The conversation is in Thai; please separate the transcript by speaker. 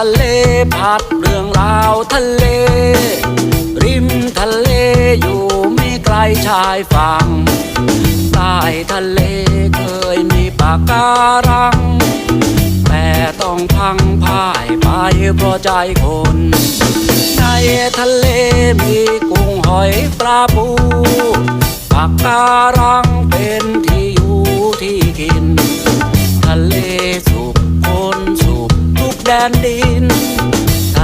Speaker 1: ะเลพัดเรื่องราวทะเล ริมทะเลอยู่ไม่ไกลชายฝั่งใต้ทะเลเคยมีปากการัง แต่ต้องพังพ่ายไปเพราะใจคน ในทะเลมีกุ้งหอยปลาปูปากการังเป็นที่อยู่ที่กิน ทะเลสุข ขทุกแดนดินท